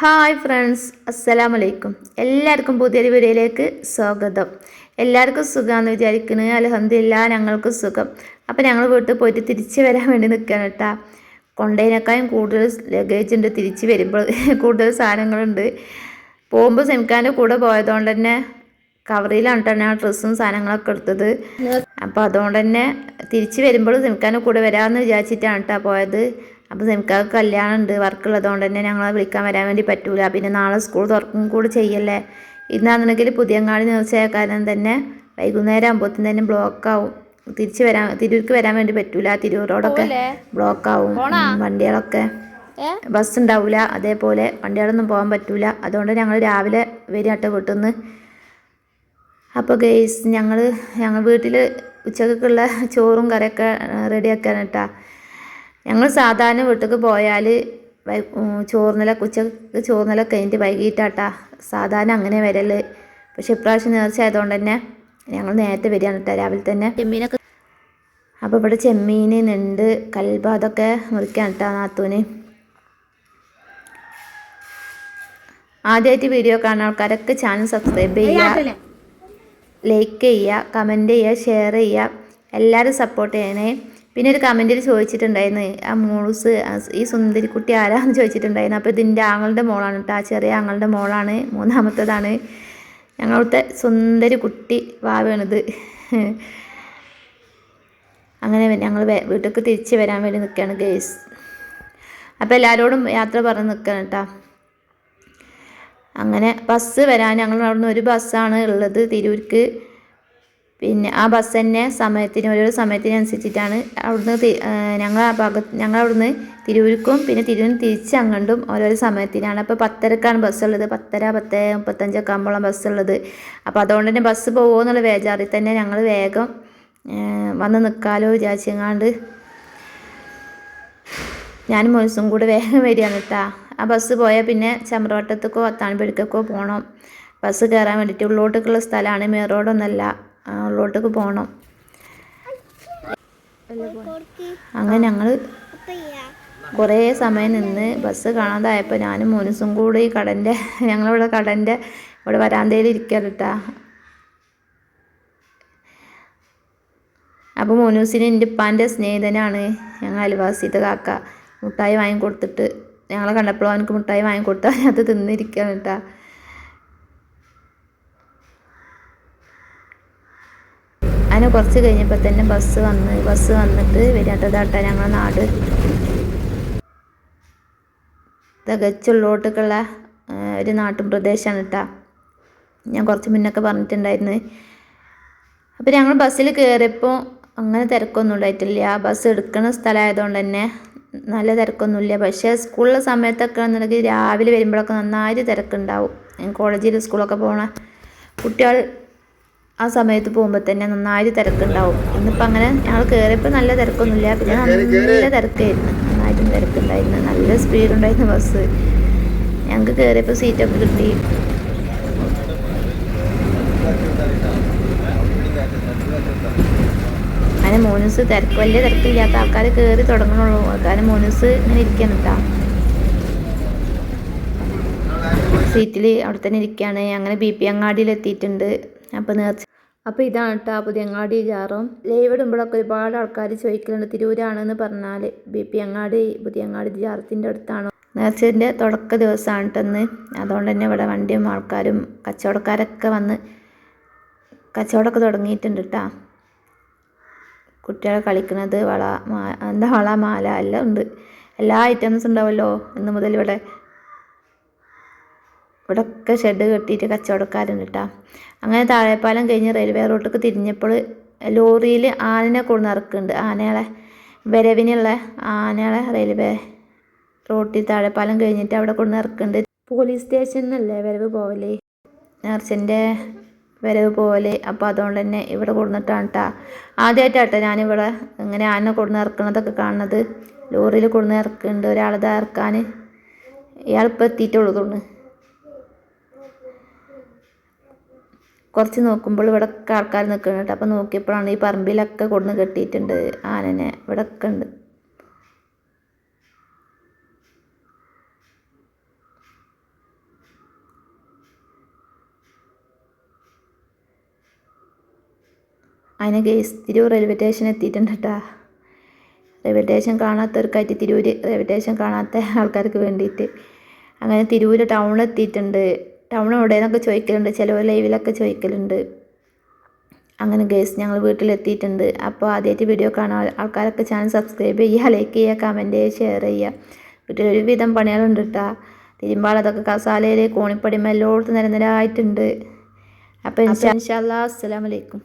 Hi friends അസ്സലാമു അലൈക്കും എല്ലാവർക്കും പുതിയൊരു വീഡിയോയിലേക്ക് സ്വാഗതം. എല്ലാവർക്കും സുഖമാണെന്ന് വിചാരിക്കുന്നു. അലഹമില്ല ഞങ്ങൾക്കും സുഖം. അപ്പോൾ ഞങ്ങൾ വീട്ടിൽ പോയിട്ട് തിരിച്ച് വരാൻ വേണ്ടി നിൽക്കുകയാണ് കേട്ടോ കൊണ്ടതിനേക്കാളും കൂടുതൽ ലഗേജ് ഉണ്ട്. തിരിച്ച് വരുമ്പോൾ കൂടുതൽ സാധനങ്ങളുണ്ട്. പോകുമ്പോൾ സെമിക്കാന്റെ കൂടെ പോയതുകൊണ്ട് തന്നെ കവറിലാണ് കേട്ടോ ഞാൻ ഡ്രസ്സും സാധനങ്ങളൊക്കെ എടുത്തത്. അപ്പോൾ അതുകൊണ്ട് തന്നെ തിരിച്ച് വരുമ്പോൾ സെമിക്കാന്റെ കൂടെ വരാമെന്ന് വിചാരിച്ചിട്ടാണ് കേട്ടോ പോയത്. അപ്പോൾ സെമിക്കാക്ക് കല്യാണം ഉണ്ട് വർക്കുള്ളതുകൊണ്ട് തന്നെ ഞങ്ങളെ വിളിക്കാൻ വരാൻ വേണ്ടി പറ്റൂല. പിന്നെ നാളെ സ്കൂൾ തുറക്കും കൂടി ചെയ്യല്ലേ? ഇന്നാണെന്നുണ്ടെങ്കിൽ പുതിയങ്ങാടി നേർച്ചയായ കാരണം തന്നെ വൈകുന്നേരം ആകുമ്പോഴത്തേന് തന്നെ ബ്ലോക്ക് ആവും. തിരിച്ചു വരാൻ തിരൂർക്ക് വരാൻ വേണ്ടി പറ്റൂല. തിരൂർ റോഡൊക്കെ ബ്ലോക്ക് ആവും. വണ്ടികളൊക്കെ ബസ് ഉണ്ടാവൂല. അതേപോലെ വണ്ടികളൊന്നും പോകാൻ പറ്റൂല. അതുകൊണ്ട് ഞങ്ങൾ രാവിലെ വരും കേട്ടോ വീട്ടിൽ നിന്ന് അപ്പോൾ ഗെയ്സ് ഞങ്ങൾ ഞങ്ങൾ വീട്ടിൽ ഉച്ചക്കൊക്കെയുള്ള ചോറും കറിയൊക്കെ റെഡിയാക്കാൻ കേട്ടാ. ഞങ്ങൾ സാധാരണ വീട്ടിലേക്ക് പോയാൽ ചോറിനല ഉച്ചയ്ക്ക് ചോറിനല കഴിഞ്ഞിട്ട് വൈകിട്ടാട്ടാ. സാധാരണ അങ്ങനെ വരൽ പക്ഷെ ഇപ്രാവശ്യം നേർച്ച ആയതുകൊണ്ട് തന്നെ ഞങ്ങൾ നേരത്തെ വരികയാണ് കേട്ടോ രാവിലെ തന്നെ. ചെമ്മീനൊക്കെ അപ്പോൾ ഇവിടെ ചെമ്മീൻ നെണ്ട് കൽബ അതൊക്കെ മുറിക്കാൻ കേട്ടോ നാത്തൂന്. ആദ്യമായിട്ട് വീഡിയോ കാണുന്ന ആൾക്കാരൊക്കെ ചാനൽ സബ്സ്ക്രൈബ് ചെയ്യുക. ലൈക്ക് ചെയ്യുക കമന്റ് ചെയ്യുക ഷെയർ ചെയ്യുക. എല്ലാവരും സപ്പോർട്ട് ചെയ്യണേ. പിന്നെ ഒരു കമന്റിൽ ചോദിച്ചിട്ടുണ്ടായിരുന്നു ആ മൂളൂസ് ഈ സുന്ദരിക്കുട്ടി ആരാന്ന് ചോദിച്ചിട്ടുണ്ടായിരുന്നു. അപ്പോൾ ഇതിന്റെ ആങ്ങളുടെ മോളാണ് കേട്ടോ ആ ചെറിയ ആങ്ങളുടെ മോളാണ് മൂന്നാമത്തേതാണ്. ഞങ്ങളുടെ സുന്ദരി കുട്ടി വാവാണിത്. അങ്ങനെ ഞങ്ങൾ വീട്ടിലേക്ക് തിരിച്ച് വരാൻ വേണ്ടി നിൽക്കുകയാണ് ഗേസ് അപ്പോൾ എല്ലാവരോടും യാത്ര പറഞ്ഞ് നിൽക്കണം കേട്ടോ അങ്ങനെ ബസ് വരാൻ ഞങ്ങൾ അവിടുന്ന് ഒരു ബസ്സാണ് ഉള്ളത് തിരൂർക്ക്. പിന്നെ ആ ബസ് തന്നെ സമയത്തിന് ഓരോ സമയത്തിനനുസരിച്ചിട്ടാണ് അവിടുന്ന് ഞങ്ങൾ ആ ഭാഗത്ത് ഞങ്ങൾ അവിടുന്ന് തിരൂർക്കും പിന്നെ തിരൂരിന് തിരിച്ച് അങ്ങോട്ടും ഓരോരോ സമയത്തിനാണ്. അപ്പോൾ പത്തരക്കാണ് ബസ്സുള്ളത് പത്തര പത്ത് മുപ്പത്തഞ്ചൊക്കെ ബസ് ഉള്ളത്. അപ്പോൾ അതുകൊണ്ട് തന്നെ ബസ് പോകുമോ എന്നുള്ള വേജാറിൽ തന്നെ ഞങ്ങൾ വേഗം വന്ന് നിൽക്കാലോ വിചാരിച്ചെങ്ങാണ്ട് ഞാൻ മനസ്സും കൂടെ വേഗം വരികയാണ് കേട്ടാ ആ ബസ് പോയാൽ പിന്നെ ചമ്രവട്ടത്തേക്കോ അത്താണിപ്പടിക്കോ പോകണം ബസ് കയറാൻ വേണ്ടിയിട്ട് ഉള്ളോട്ടേക്കുള്ള സ്ഥലമാണ് മേ റോഡൊന്നല്ല ഉള്ളോട്ടേക്ക് പോകണം അങ്ങനെ ഞങ്ങൾ കുറേ സമയം നിന്ന് ബസ് കാണാതായപ്പോൾ ഞാനും മോനുസും കൂടി കടന്റെ ഞങ്ങളിവിടെ കടന്റെ ഇവിടെ വരാന്തയിൽ ഇരിക്കുകയാണ് കേട്ടാ അപ്പോൾ മോനൂസിന് എന്റെ ഉപ്പാന്റെ സ്നേഹിതനാണ് ഞങ്ങൾ അയൽവാസിത്തെ കാക്ക. മുട്ടായി വാങ്ങിക്കൊടുത്തിട്ട് ഞങ്ങളെ കണ്ടപ്പോൾ അവനക്ക് മുട്ടായി വാങ്ങിക്കൊടുത്താൽ അത് തിന്നിരിക്കാൻ കേട്ടാ അങ്ങനെ കുറച്ച് കഴിഞ്ഞപ്പോൾ തന്നെ ബസ് വന്ന് ബസ് വന്നിട്ട് വരാത്തതാട്ടാ ഞങ്ങളെ നാട്. തികച്ചുള്ളോട്ടൊക്കെയുള്ള ഒരു നാട്ടും പ്രദേശമാണ് കേട്ടാ ഞാൻ കുറച്ച് മുന്നൊക്കെ പറഞ്ഞിട്ടുണ്ടായിരുന്നു. അപ്പോൾ ഞങ്ങൾ ബസ്സിൽ കയറിയപ്പോൾ അങ്ങനെ തിരക്കൊന്നും ഉണ്ടായിട്ടില്ല. ആ ബസ് എടുക്കുന്ന സ്ഥലമായതുകൊണ്ട് തന്നെ നല്ല തിരക്കൊന്നുമില്ല. പക്ഷേ സ്കൂളിലെ സമയത്തൊക്കെ എന്നുണ്ടെങ്കിൽ രാവിലെ വരുമ്പോഴൊക്കെ നന്നായിട്ട് തിരക്കുണ്ടാവും. കോളേജിൽ സ്കൂളൊക്കെ പോകണ കുട്ടികൾ ആ സമയത്ത് പോകുമ്പോൾ തന്നെ നന്നായിട്ട് തിരക്കുണ്ടാവും. ഇന്നിപ്പോൾ അങ്ങനെ ഞങ്ങൾ കയറിയപ്പോൾ നല്ല തിരക്കൊന്നുമില്ല. പിന്നെ നല്ല തിരക്കായിരുന്നു. നന്നായിട്ടും തിരക്കുണ്ടായിരുന്നു. നല്ല സ്പീഡ് ഉണ്ടായിരുന്നു ബസ് ഞങ്ങൾക്ക് കയറിയപ്പോൾ സീറ്റൊക്കെ കിട്ടി. അങ്ങനെ മോനൂസ് തിരക്ക് വലിയ തിരക്കില്ലാത്ത ആൾക്കാർ കയറി തുടങ്ങണുള്ളൂ. കാരണം മോനൂസ് ഇങ്ങനെ ഇരിക്കണം കേട്ടോ സീറ്റിൽ അവിടെ തന്നെ ഇരിക്കുകയാണ് അങ്ങനെ ബി പി അങ്ങാടിയിൽ എത്തിയിട്ടുണ്ട് അപ്പോൾ നേർച്ച അപ്പോൾ ഇതാണ് കേട്ടോ പുതിയങ്ങാടി ജാറും. ലൈവ് ഇടുമ്പോഴൊക്കെ ഒരുപാട് ആൾക്കാർ ചോദിക്കലുണ്ട് തിരൂരാണെന്ന് പറഞ്ഞാൽ ബി പി അങ്ങാടി പുതിയങ്ങാടി ജാറത്തിന്റെ അടുത്താണോ. നേർച്ചതിന്റെ തുടക്ക ദിവസമാണ് കേട്ടെന്ന് അതുകൊണ്ട് തന്നെ ഇവിടെ വണ്ടിയും ആൾക്കാരും കച്ചവടക്കാരൊക്കെ വന്ന് കച്ചവടമൊക്കെ തുടങ്ങിയിട്ടുണ്ട് കേട്ടോ കുട്ടികളെ കളിക്കുന്നത് വള മാ എന്താ വള മാല എല്ലാം ഉണ്ട്. എല്ലാ ഐറ്റംസ് ഉണ്ടാവുമല്ലോ ഇന്ന് മുതൽ ഇവിടെ. ഇവിടെ ഒക്കെ ഷെഡ് കെട്ടിയിട്ട് കച്ചവടക്കാരുണ്ട് കേട്ടോ അങ്ങനെ താഴെപ്പാലം കഴിഞ്ഞ് റെയിൽവേ റോട്ടിലേക്ക് തിരിഞ്ഞപ്പോൾ ലോറിയിൽ ആനനെ കൊണ്ടു ഇറക്കുന്നുണ്ട് ആനകളെ വരവിനുള്ള ആനകളെ റെയിൽവേ റോട്ടിൽ താഴെപ്പാലം കഴിഞ്ഞിട്ട് അവിടെ കൊണ്ടു ഇറക്കുന്നുണ്ട് പോലീസ് എന്നല്ലേ വരവ് പോവലേ? നേർച്ചന്റെ വരവ് പോലെ അപ്പോൾ അതുകൊണ്ട് തന്നെ ഇവിടെ കൊടുന്നിട്ടാണ് കേട്ടോ ആദ്യമായിട്ടാട്ടോ ഞാനിവിടെ ഇങ്ങനെ ആന കൊടുന്ന് ഇറക്കണതൊക്കെ കാണുന്നത്. ലോറിയിൽ കൊടുന്ന് ഇറക്കുന്നുണ്ട് ഒരാളത് ഇറക്കാൻ എത്തിയിട്ടുള്ളൂ തോന്നുന്നു. കുറച്ച് നോക്കുമ്പോൾ ഇവിടെ ആൾക്കാർ നിൽക്കുന്നുണ്ട് കേട്ടോ. അപ്പോൾ നോക്കിയപ്പോഴാണ് ഈ പറമ്പിലൊക്കെ കൊടുന്ന് കെട്ടിയിട്ടുണ്ട് ആനനെ. ഇവിടെ ഒക്കെ ഉണ്ട്. അതിനെ ഗേസ് തിരൂർ റെയിൽവേ സ്റ്റേഷൻ എത്തിയിട്ടുണ്ട് കേട്ടാ. റെയിൽവേ സ്റ്റേഷൻ കാണാത്തവർക്കായിട്ട് തിരൂര് റെയിൽവേ സ്റ്റേഷൻ കാണാത്ത ആൾക്കാർക്ക് വേണ്ടിയിട്ട്. അങ്ങനെ തിരൂര് ടൗണിൽ എത്തിയിട്ടുണ്ട്. ടൗൺ എവിടെയെന്നൊക്കെ ചോദിക്കലുണ്ട് ചിലവർ ലൈവിലൊക്കെ ചോദിക്കലുണ്ട്. അങ്ങനെ ഗേസ് ഞങ്ങൾ വീട്ടിലെത്തിയിട്ടുണ്ട്. അപ്പോൾ ആദ്യമായിട്ട് വീഡിയോ കാണാൻ ആൾക്കാരൊക്കെ ചാനൽ സബ്സ്ക്രൈബ് ചെയ്യുക ലൈക്ക് ചെയ്യുക കമന്റ് ചെയ്യുക ഷെയർ ചെയ്യുക. വീട്ടിലൊരു വിധം പണികളുണ്ട് കേട്ടോ തിരുമ്പാളതൊക്കെ കസാലയിൽ കോണിപ്പടിമ എല്ലായിടത്തും നിരനിരായിട്ടുണ്ട് അപ്പോൾ ഇൻഷാ അസ്സലാമലൈക്കും